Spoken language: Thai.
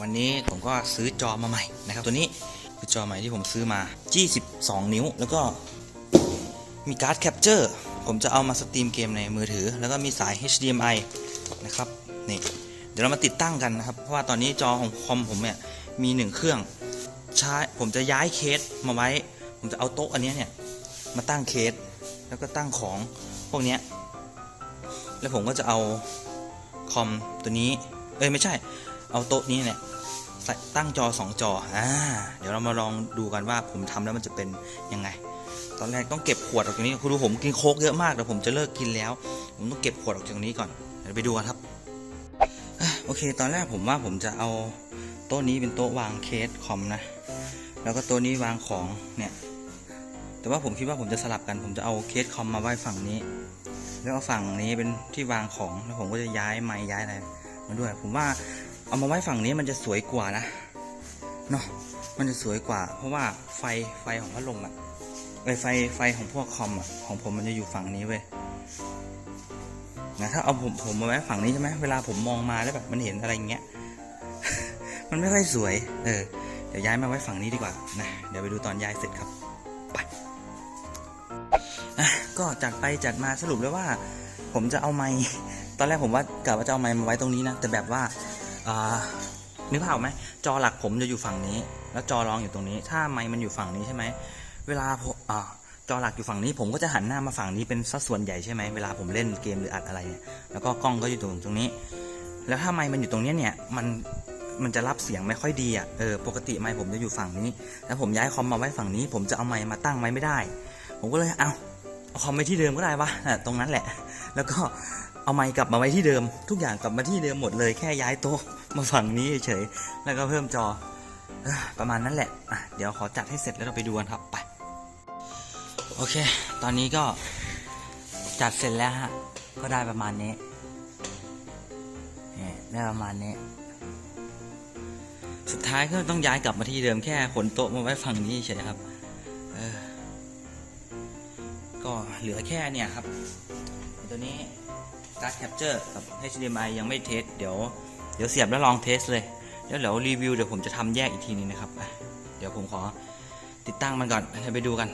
วันนี้ผมก็ซื้อจอมาใหม่นะครับ ตัวนี้คือจอใหม่ที่ผมซื้อมา 22 นิ้ว แล้วก็มีการ์ดแคปเจอร์ผมจะเอามาสตรีมเกมในมือถือ แล้วก็มีสาย HDMI นะครับนี่เดี๋ยวเรามาติดตั้งกันนะครับเพราะว่าตอนนี้จอของคอมผมเนี่ยมีหนึ่งเครื่องใช้ผมจะย้ายเคสมาไว้ ผมจะเอาโต๊ะอันนี้เนี่ยมาตั้งเคสแล้วก็ตั้งของพวกนี้แล้วผมก็จะเอาคอมตัวนี้ เอ้ยไม่ใช่ เอาโต๊ะนี้เนี่ยตั้งจอ 2 จออ่าเดี๋ยวเรามาลองดูกันว่าผมทำแล้วมันจะเป็นยังไง ตอนแรกต้องเก็บขวดออกจากนี้คุณดูผมกินโค้กเยอะมากแต่ผมจะเลิกกินแล้ว ผมต้องเก็บขวดออกจากตรงนี้ก่อนเดี๋ยวไปดูกันครับอโอเค ตอนแรกผมว่าผมจะเอาโต๊ะนี้เป็นโต๊ะวางเคสคอมนะ แล้วก็โต๊ะนี้วางของเนี่ย แต่ว่าผมคิดว่าผมจะสลับกัน ผมจะเอาเคสคอมมาไว้ฝั่งนี้ แล้วเอาฝั่งนี้เป็นที่วางของ แล้วผมก็จะย้ายไม้ย้ายอะไรมาด้วย ผมว่า เอามาไว้ฝั่งนี้มันจะสวยกว่านะเนาะมันจะสวยกว่า เพราะว่าไฟไฟของพัดลมอะไอไฟไฟของพวกคอมอะของผมมันจะอยู่ฝั่งนี้เว้ยนะถ้าเอาผมผมมาไว้ฝั่งนี้ใช่ไหมเวลาผมมองมาแล้วแบบมันเห็นอะไรเงี้ย มันไม่ค่อยสวย เออ เดี๋ยวย้ายมาไว้ฝั่งนี้ดีกว่านะ เดี๋ยวไปดูตอนย้ายเสร็จครับ ไปอะก็จัดไปจัดมาสรุปแล้วว่า ผมจะเอาไม้ตอนแรกผมว่ากะว่าจะเอาไม้มาไว้ตรงนี้นะ แต่แบบว่า นึกภาพไหมจอหลักผมจะอยู่ฝั่งนี้ แล้วจอรองอยู่ตรงนี้ ถ้าไม้มันอยู่ฝั่งนี้ใช่ไหมเวลาอ่าจอหลักอยู่ฝั่งนี้ผมก็จะหันหน้ามาฝั่งนี้เป็นสัดส่วนใหญ่ใช่ไหมเวลาผมเล่นเกมหรืออัดอะไรเนี่ยแล้วก็กล้องก็อยู่ตรงตรงนี้ แล้วถ้าไม้มันอยู่ตรงนี้เนี่ยมันมันจะรับเสียงไม่ค่อยดีอะเออปกติไม้ผมจะอยู่ฝั่งนี้ แล้วผมย้ายคอมมาไว้ฝั่งนี้ ผมจะเอาไม้มาตั้งไว้ไม่ได้ ผมก็เลยเอาเอาคอมไปที่เดิมก็ได้วะน่ะตรงนั้นแหละ แล้วก็ เอาไมค์กลับมาไว้ที่เดิม ทุกอย่างกลับมาที่เดิมหมดเลยแค่ย้ายโต๊ะมาฝั่งนี้เฉยแล้วก็เพิ่มจอประมาณนั้นแหละอะเดี๋ยวขอจัดให้เสร็จแล้วเราไปดูกันครับไปโอเค ตอนนี้ก็จัดเสร็จแล้วฮะก็ได้ประมาณนี้นี่ได้ประมาณนี้ สุดท้ายก็ต้องย้ายกลับมาที่เดิมแค่ขนโต๊ะมาไว้ฝั่งนี้เฉยครับก็เหลือแค่เนี่ยครับตัวนี้ การ์ดแคปเจอร์กับ HDMI ยังไม่เทสเดี๋ยวเดี๋ยวเสียบแล้วลองเทสเลยแล้วเดี๋ยวรีวิวเดี๋ยวผมจะทำแยกอีกทีนึงนะครับ เดี๋ยวผมขอติดตั้งมันก่อนให้ไปดูกัน